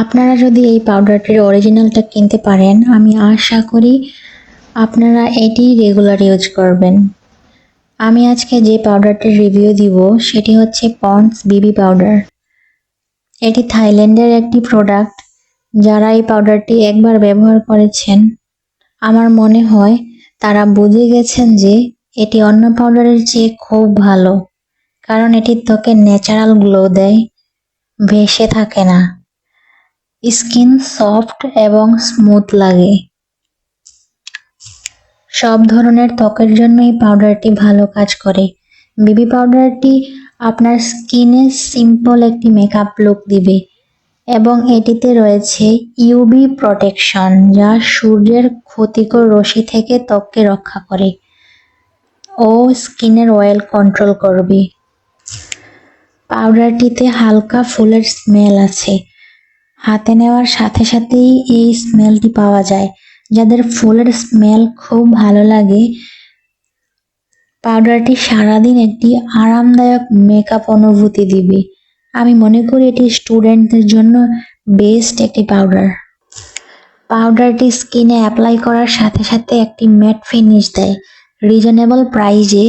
আপনারা যদি এই পাউডারটির অরিজিনালটা কিনতে পারেন, আমি আশা করি আপনারা এটি রেগুলার ইউজ করবেন। আমি আজকে যে পাউডারটির রিভিউ দিব, সেটি হচ্ছে পন্ডস বিবি পাউডার এটি থাইল্যান্ডের একটি প্রোডাক্ট যারা এই পাউডারটি একবার ব্যবহার করেছেন, আমার মনে হয় তারা বুঝে গেছেন যে এটি অন্য পাউডারের চেয়ে খুব ভালো, কারণ এটি ত্বকে ন্যাচারাল গ্লো দেয়, ভেসে থাকে না। স্কিন সফট এবং স্মুথ লাগে। সব ধরনের ত্বকের জন্য এই পাউডারটি ভালো কাজ করে। বিবি পাউডারটি আপনার স্কিনে সিম্পল একটি মেকআপ লুক দিবে এবং এটিতে রয়েছে ইউবি প্রোটেকশন যা সূর্যের ক্ষতিকর রশ্মি থেকে ত্বককে রক্ষা করে ও স্কিনের অয়েল কন্ট্রোল করবে। পাউডারটিতে হালকা ফুলের স্মেল আছে। হাতে নেওয়ার সাথে সাথেই এই স্মেলটি পাওয়া যায়। যাদের ফুলের স্মেল খুব ভালো লাগে, পাউডারটি সারাদিন একটি আরামদায়ক মেকআপ অনুভূতি দিবে। আমি মনে করি এটি স্টুডেন্টদের জন্য বেস্ট একটি পাউডার। পাউডারটি স্কিনে অ্যাপ্লাই করার সাথে সাথে একটি ম্যাট ফিনিশ দেয়। রিজনেবল প্রাইজে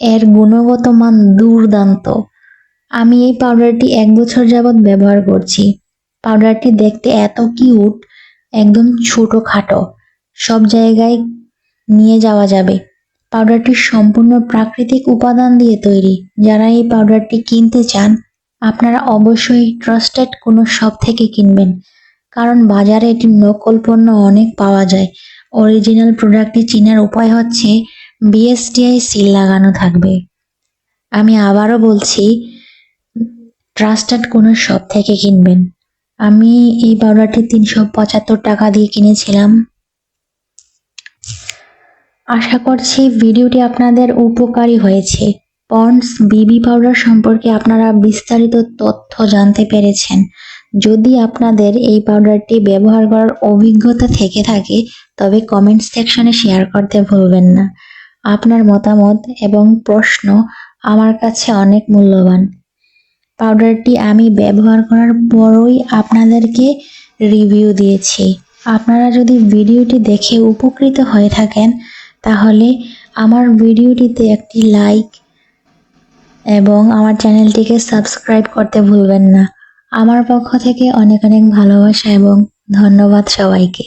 এর গুণগত মান দুর্দান্ত। আমি এই পাউডারটি এক বছর যাবৎ ব্যবহার করছি। পাউডারটি দেখতে এত কিউট, একদম ছোটো খাটো সব জায়গায় নিয়ে যাওয়া যাবে। পাউডারটি সম্পূর্ণ প্রাকৃতিক উপাদান দিয়ে তৈরি। যারা এই পাউডারটি কিনতে চান, আপনারা অবশ্যই ট্রাস্টেড কোনো শপ থেকে কিনবেন। কারণ বাজারে এটি নকল পণ্য অনেক পাওয়া যায়। অরিজিনাল প্রোডাক্টটি চেনার উপায় হচ্ছে বিএসটিআই সিল লাগানো থাকবে। আমি আবারও বলছি, ট্রাস্টেড কোনো শপ থেকে কিনবেন। আমি এই পাউডারটি তিনশো পঁচাত্তর টাকা দিয়ে কিনেছিলাম। আশা করছি ভিডিওটি আপনাদের উপকারী হয়েছে। পন্ডস বিবি পাউডার সম্পর্কে আপনারা বিস্তারিত তথ্য জানতে পেরেছেন। যদি আপনাদের এই পাউডারটি ব্যবহার করার অভিজ্ঞতা থেকে থাকে, তবে কমেন্ট সেকশনে শেয়ার করতে ভুলবেন না। আপনার মতামত এবং প্রশ্ন আমার কাছে অনেক মূল্যবান। পাউডারটি আমি ব্যবহার করার পরই আপনাদেরকে রিভিউ দিয়েছি। আপনারা যদি ভিডিওটি দেখে উপকৃত হয়ে থাকেন, তাহলে আমার ভিডিওটিতে একটি লাইক এবং আমার চ্যানেলটিকে সাবস্ক্রাইব করতে ভুলবেন না। আমার পক্ষ থেকে অনেক অনেক ভালোবাসা এবং ধন্যবাদ সবাইকে।